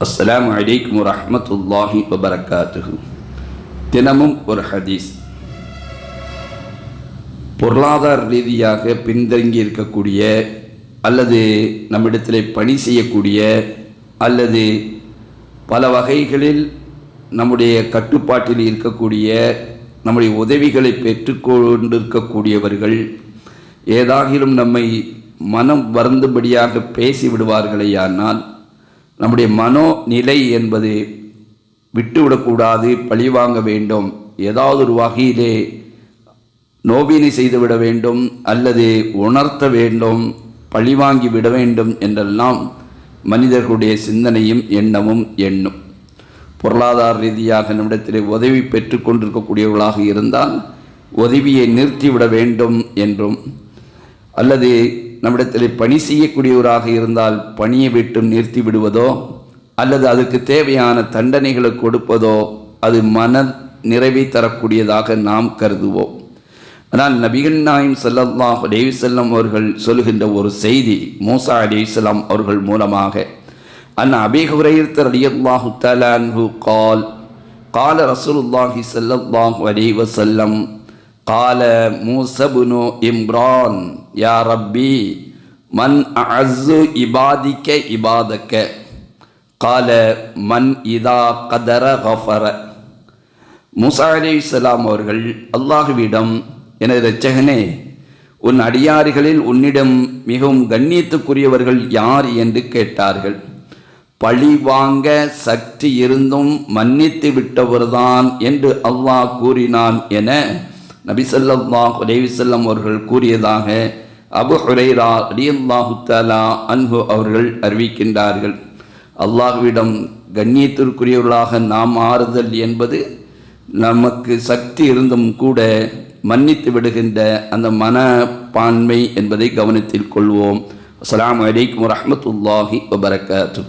அஸ்லாம் அலைக்கும் வரஹ்மத்துல்லாஹி வபரகாத்துஹு தினமும் ஒரு ஹதீஸ். பொருளாதார ரீதியாக பின்தங்கி இருக்கக்கூடிய அல்லது நம்மிடத்தில் பணி செய்யக்கூடிய அல்லது பல வகைகளில் நம்முடைய கட்டுப்பாட்டில் இருக்கக்கூடிய நம்முடைய உதவிகளை பெற்றுக்கொண்டிருக்கக்கூடியவர்கள் ஏதாகிலும் நம்மை மனம் வருந்தும்படியாக பேசி விடுவார்களேயானால் நம்முடைய மனோநிலை என்பது விட்டுவிடக்கூடாது பழிவாங்க வேண்டும். ஏதாவது ஒரு வகையிலே நோவினை செய்துவிட வேண்டும் அல்லது உணர்த்த வேண்டும் பழிவாங்கி விட வேண்டும் என்றெல்லாம் மனிதர்களுடைய சிந்தனையும் எண்ணமும் எண்ணும். பொருளாதார ரீதியாக நம்மிடத்தில் உதவி பெற்று கொண்டிருக்கக்கூடியவர்களாக இருந்தால் உதவியை நிறுத்திவிட வேண்டும் என்றும் அல்லது நம்மிடத்தில் பணி செய்யக்கூடியவராக இருந்தால் பணியை விட்டு நிறுத்தி விடுவதோ அல்லது அதுக்கு தேவையான தண்டனைகளை கொடுப்பதோ அது மன நிறைவை தரக்கூடியதாக நாம் கருதுவோம். ஆனால் நபிகள் நாயம் சல்லல்லாஹ் செல்லம் அவர்கள் சொல்கின்ற ஒரு செய்தி மூசா செல்லம் அவர்கள் மூலமாக. அன் அபேகுரையர்த்தர் அலியல்லாஹு தலான்ஹு கால் கால ரசூலுல்லாஹி ஸல்லல்லாஹு அலைஹி செல்லம் قال موسى بن إمران يا ربي من أعز عبادك عبادك قال من إذا قدر غفر மூசா அலி இஸ்லாம் அவர்கள் அல்லாஹுவிடம் எனது இரட்சகனே உன் அடியாறுகளில் உன்னிடம் மிகவும் கண்ணியத்துக்குரியவர்கள் யார் என்று கேட்டார்கள் பழி வாங்க சக்தி இருந்தும் மன்னித்து விட்டவர்தான் என்று அல்லாஹ் கூறினான் என நபிசல்லாஹ் உதவிசல்லம் அவர்கள் கூறியதாக அபு ஹுரைரா அலியல்லாஹு தாலா அன்பு அவர்கள் அறிவிக்கின்றார்கள். அல்லாஹ்விடம் கண்ணியத்திற்குரியவர்களாக நாம் ஆறுதல் என்பது நமக்கு சக்தி இருந்தும் கூட மன்னித்து விடுகின்ற அந்த மனப்பான்மை என்பதை கவனத்தில் கொள்வோம். அஸ்லாம் வலைக்கம் வரமத்துல்லாஹி வபரகாத்து